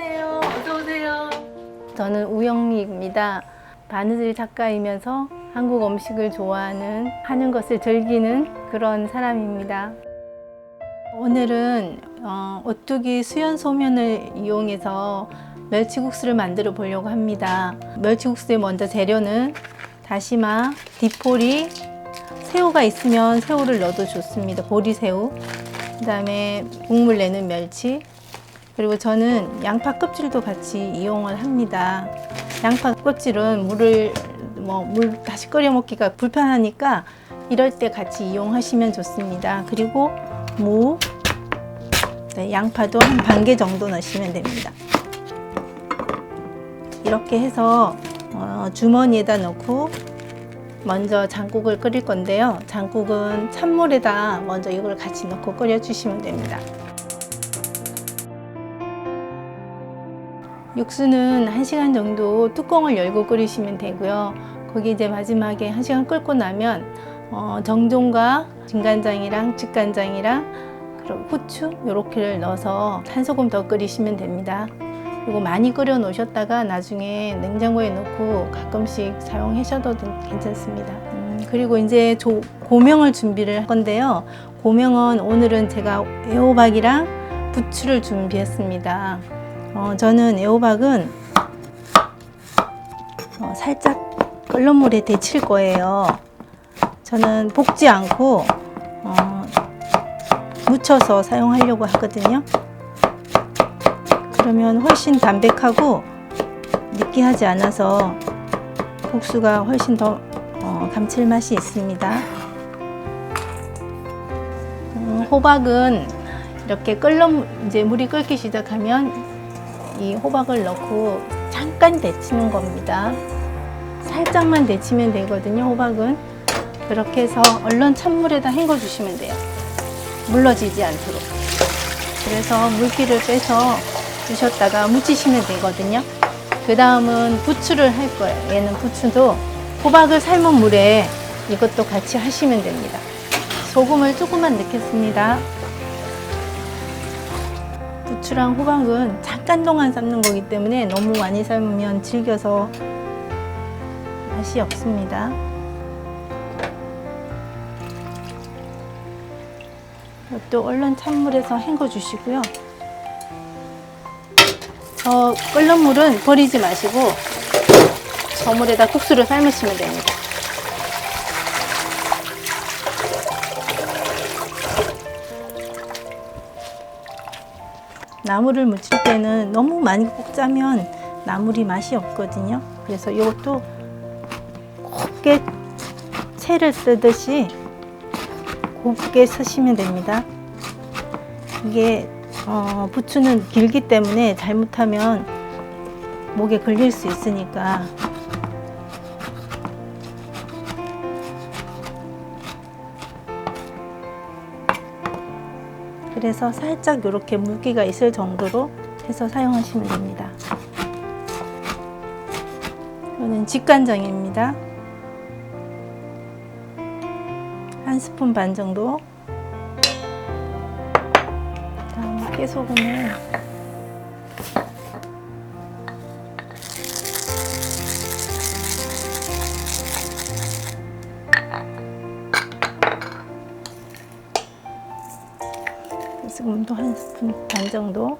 안녕하세요. 어서 오세요. 저는 우영미입니다. 바느질 작가이면서 한국 음식을 좋아하는 하는 것을 즐기는 그런 사람입니다. 오늘은 어, 오뚜기 수연 소면을 이용해서 멸치국수를 만들어 보려고 합니다. 멸치국수의 먼저 재료는 다시마, 디포리, 새우가 있으면 새우를 넣어도 좋습니다. 보리새우. 그 다음에 국물 내는 멸치. 그리고 저는 양파 껍질도 같이 이용을 합니다. 양파 껍질은 물을 뭐 물 다시 끓여 먹기가 불편하니까 이럴 때 같이 이용하시면 좋습니다. 그리고 무, 네, 양파도 한 반 개 정도 넣으시면 됩니다. 이렇게 해서 어, 주머니에다 넣고 먼저 장국을 끓일 건데요. 장국은 찬물에다 먼저 이걸 같이 넣고 끓여주시면 됩니다. 육수는 1시간 정도 뚜껑을 열고 끓이시면 되고요. 거기 이제 마지막에 1시간 끓고 나면 어, 정종과 진간장이랑 직간장이랑 그리고 후추 이렇게를 넣어서 한 소금 더 끓이시면 됩니다. 그리고 많이 끓여 놓으셨다가 나중에 냉장고에 넣고 가끔씩 사용하셔도 괜찮습니다. 음, 그리고 이제 조, 고명을 준비를 할 건데요. 고명은 오늘은 제가 애호박이랑 부추를 준비했습니다. 어, 저는 애호박은 어, 살짝 끓는 물에 데칠 거예요. 저는 볶지 않고 어, 묻혀서 사용하려고 하거든요. 그러면 훨씬 담백하고 느끼하지 않아서 국수가 훨씬 더 어, 감칠맛이 있습니다. 음, 호박은 이렇게 끓는 물- 이제 물이 끓기 시작하면 이 호박을 넣고 잠깐 데치는 겁니다. 살짝만 데치면 되거든요. 호박은 그렇게 해서 얼른 찬물에다 헹궈 주시면 돼요. 물러지지 않도록. 그래서 물기를 빼서 주셨다가 묻히시면 되거든요. 그 다음은 부추를 할 거예요. 얘는 부추도 호박을 삶은 물에 이것도 같이 하시면 됩니다. 소금을 조금만 넣겠습니다. 부추랑 호박은 잠깐 동안 삶는 거기 때문에 너무 많이 삶으면 질겨서 맛이 없습니다. 이것도 얼른 찬물에서 헹궈 주시고요. 저 끓는 물은 버리지 마시고 저 물에다 국수를 삶으시면 됩니다. 나물을 무칠 때는 너무 많이 볶자면 나물이 맛이 없거든요. 그래서 이것도 곱게 채를 쓰듯이 곱게 쓰시면 됩니다. 이게 어, 부추는 길기 때문에 잘못하면 목에 걸릴 수 있으니까 그래서 살짝 이렇게 물기가 있을 정도로 해서 사용하시면 됩니다. 이거는 직간장입니다. 한 스푼 반 정도. 그다음에 깨소금을 스푼 반 정도.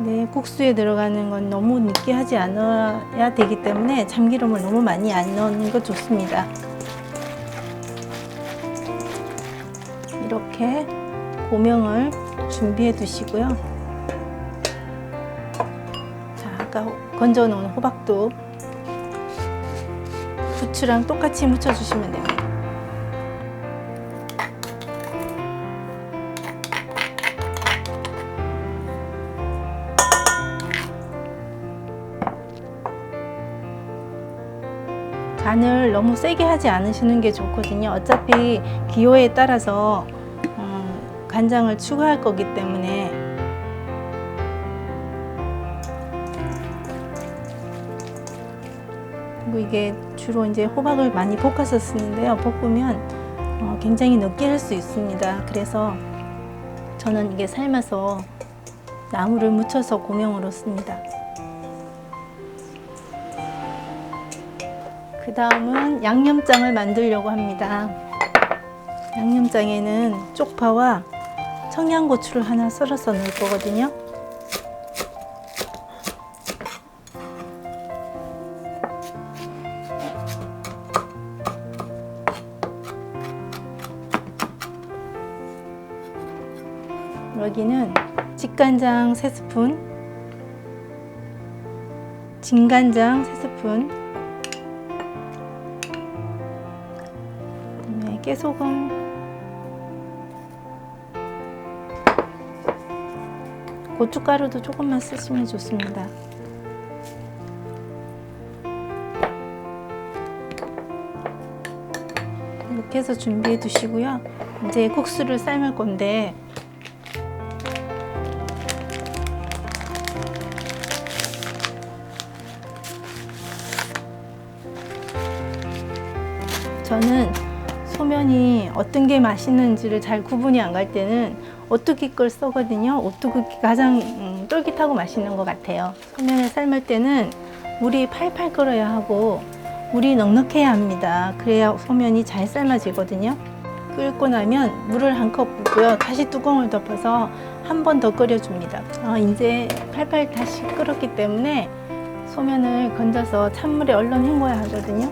네, 국수에 들어가는 건 너무 느끼하지 않아야 되기 때문에 참기름을 너무 많이 안 넣는 거 좋습니다. 이렇게 고명을 준비해 두시고요. 자, 아까 건져 놓은 호박도 부추랑 똑같이 묻혀 주시면 됩니다. 간을 너무 세게 하지 않으시는 게 좋거든요. 어차피 기호에 따라서 음, 간장을 추가할 거기 때문에 그리고 이게 주로 이제 호박을 많이 볶아서 쓰는데요. 볶으면 어, 굉장히 느끼할 수 있습니다. 그래서 저는 이게 삶아서 나무를 묻혀서 고명으로 씁니다. 그 다음은 양념장을 만들려고 합니다. 양념장에는 쪽파와 청양고추를 하나 썰어서 넣을 거거든요. 여기는 직간장 3스푼, 진간장 3스푼, 깨소금, 고춧가루도 조금만 쓰시면 좋습니다. 이렇게 해서 준비해 두시고요. 이제 국수를 삶을 건데 어떤 게 맛있는지를 잘 구분이 안 갈 때는 오뚜기 걸 써거든요. 오뚜기 가장 음, 쫄깃하고 맛있는 것 같아요. 소면을 삶을 때는 물이 팔팔 끓어야 하고 물이 넉넉해야 합니다. 그래야 소면이 잘 삶아지거든요. 끓고 나면 물을 한 컵 붓고요. 다시 뚜껑을 덮어서 한 번 더 끓여줍니다. 아, 이제 팔팔 다시 끓었기 때문에 소면을 건져서 찬물에 얼른 헹궈야 하거든요.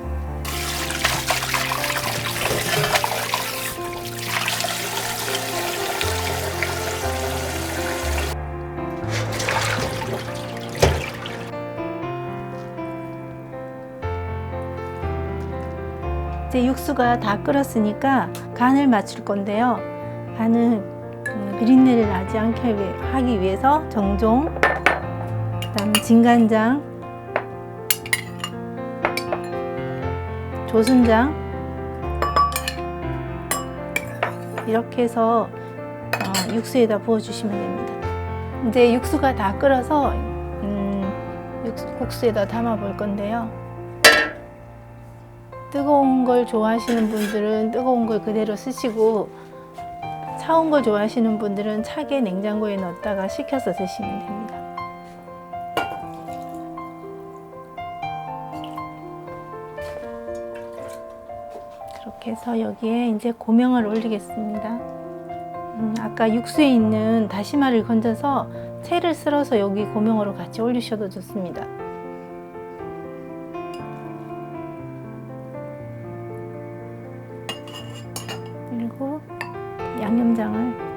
이제 육수가 다 끓었으니까 간을 맞출 건데요. 간은 음, 비린내를 나지 않게 위- 하기 위해서 정종, 그다음 진간장, 조순장 이렇게 해서 어, 육수에다 부어주시면 됩니다. 이제 육수가 다 끓어서 음, 육수, 국수에다 담아 볼 건데요. 뜨거운 걸 좋아하시는 분들은 뜨거운 걸 그대로 쓰시고 차운 걸 좋아하시는 분들은 차게 냉장고에 넣었다가 식혀서 드시면 됩니다. 그렇게 해서 여기에 이제 고명을 올리겠습니다. 음, 아까 육수에 있는 다시마를 건져서 채를 썰어서 여기 고명으로 같이 올리셔도 좋습니다. 양념장을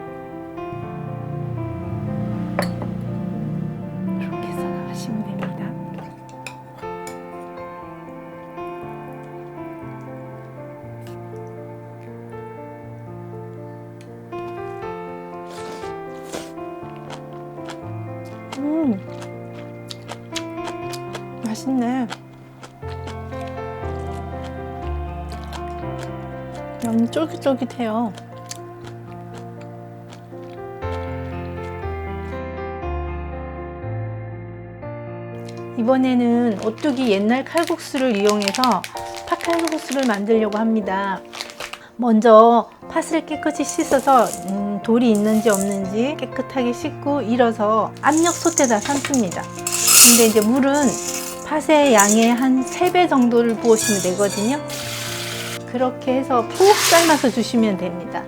이렇게 해서 나가시면 됩니다. 음, 맛있네. 너무 쫄깃쫄깃해요. 이번에는 오뚜기 옛날 칼국수를 이용해서 팥칼국수를 만들려고 합니다. 먼저 팥을 깨끗이 씻어서 음, 돌이 있는지 없는지 깨끗하게 씻고 일어서 압력 솥에다 삶습니다. 근데 이제 물은 팥의 양의 한 3배 정도를 부으시면 되거든요. 그렇게 해서 푹 삶아서 주시면 됩니다.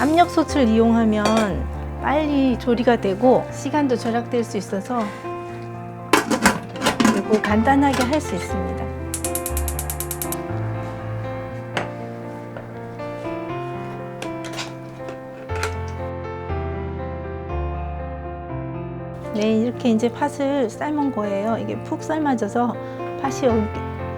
압력 솥을 이용하면 빨리 조리가 되고 시간도 절약될 수 있어서 그리고 간단하게 할 수 있습니다. 네, 이렇게 이제 팥을 삶은 거예요. 이게 푹 삶아져서 팥이 여기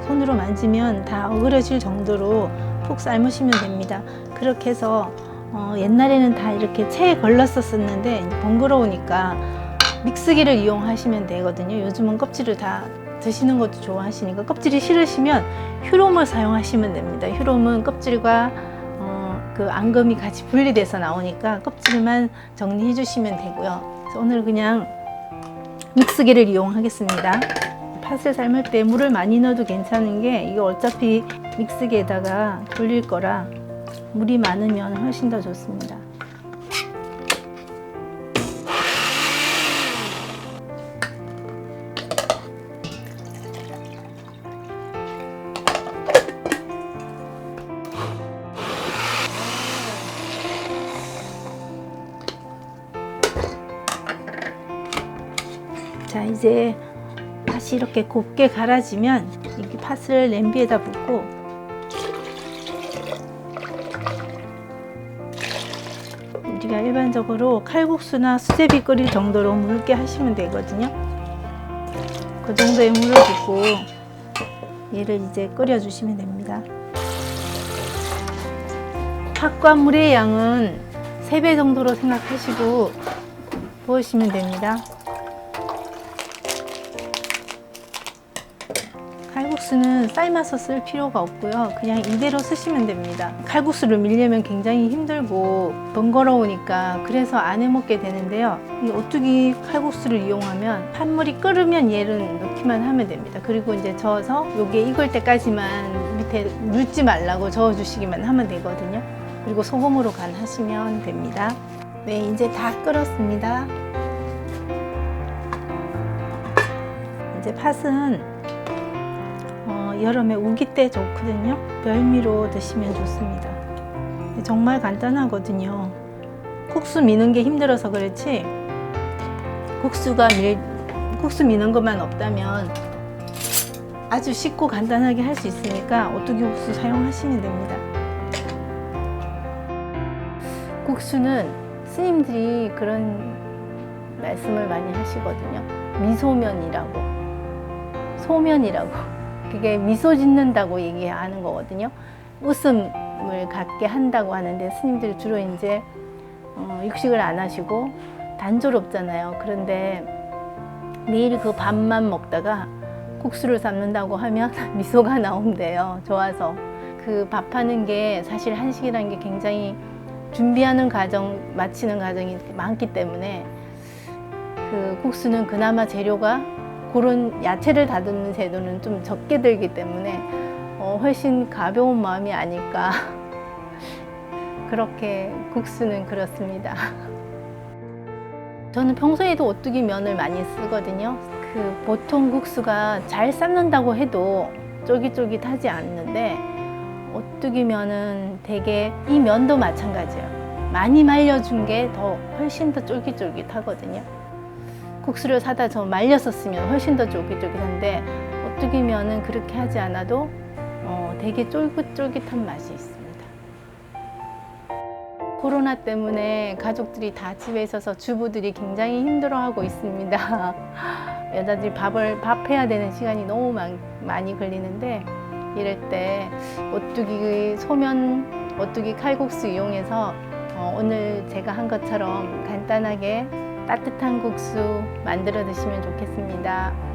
손으로 만지면 다 어그러질 정도로 푹 삶으시면 됩니다. 그렇게 해서 어, 옛날에는 다 이렇게 체에 걸렀었었는데 번거로우니까 믹스기를 이용하시면 되거든요. 요즘은 껍질을 다 드시는 것도 좋아하시니까 껍질이 싫으시면 휴롬을 사용하시면 됩니다. 휴롬은 껍질과 어, 그 앙금이 같이 분리돼서 나오니까 껍질만 정리해 주시면 되고요. 그래서 오늘 그냥 믹스기를 이용하겠습니다. 팥을 삶을 때 물을 많이 넣어도 괜찮은 게 이거 어차피 믹스기에다가 돌릴 거라 물이 많으면 훨씬 더 좋습니다. 이제 팥이 이렇게 곱게 갈아지면 이 팥을 냄비에다 붓고 우리가 일반적으로 칼국수나 수제비 끓일 정도로 묽게 하시면 되거든요. 그 정도의 물을 붓고 얘를 이제 끓여주시면 됩니다. 팥과 물의 양은 3배 정도로 생각하시고 부으시면 됩니다. 칼국수는 삶아서 쓸 필요가 없고요. 그냥 이대로 쓰시면 됩니다. 칼국수를 밀려면 굉장히 힘들고 번거로우니까 그래서 안 해먹게 되는데요. 이 오뚜기 칼국수를 이용하면 팥물이 끓으면 얘를 넣기만 하면 됩니다. 그리고 이제 저어서 요게 익을 때까지만 밑에 눕지 말라고 저어주시기만 하면 되거든요. 그리고 소금으로 간하시면 됩니다. 네, 이제 다 끓었습니다. 이제 팥은 어, 여름에 우기 때 좋거든요. 별미로 드시면 좋습니다. 정말 간단하거든요. 국수 미는 게 힘들어서 그렇지 국수가 밀, 국수 미는 것만 없다면 아주 쉽고 간단하게 할 수 있으니까 오뚜기 국수 사용하시면 됩니다. 국수는 스님들이 그런 말씀을 많이 하시거든요. 미소면이라고, 소면이라고. 그게 미소 짓는다고 얘기하는 거거든요. 웃음을 갖게 한다고 하는데 스님들이 주로 이제 어, 육식을 안 하시고 단조롭잖아요. 그런데 매일 그 밥만 먹다가 국수를 삶는다고 하면 미소가 나온대요. 좋아서. 그 밥하는 게 사실 한식이라는 게 굉장히 준비하는 과정, 마치는 과정이 많기 때문에 그 국수는 그나마 재료가 그런 야채를 다듬는 재료는 좀 적게 들기 때문에 어, 훨씬 가벼운 마음이 아닐까. 그렇게 국수는 그렇습니다. 저는 평소에도 오뚜기 면을 많이 쓰거든요. 그 보통 국수가 잘 삶는다고 해도 쫄깃쫄깃하지 않는데 오뚜기 면은 되게 이 면도 마찬가지예요. 많이 말려준 게 더 훨씬 더 쫄깃쫄깃하거든요. 국수를 사다 저 쓰면 훨씬 더 쫄깃쫄깃한데 오뚜기 면은 그렇게 하지 않아도 어, 되게 쫄깃쫄깃한 맛이 있습니다. 코로나 때문에 가족들이 다 집에 있어서 주부들이 굉장히 힘들어하고 있습니다. 여자들이 밥을 밥해야 되는 시간이 너무 많, 많이 걸리는데 이럴 때 오뚜기 소면 오뚜기 칼국수 이용해서 어, 오늘 제가 한 것처럼 간단하게 따뜻한 국수 만들어 드시면 좋겠습니다.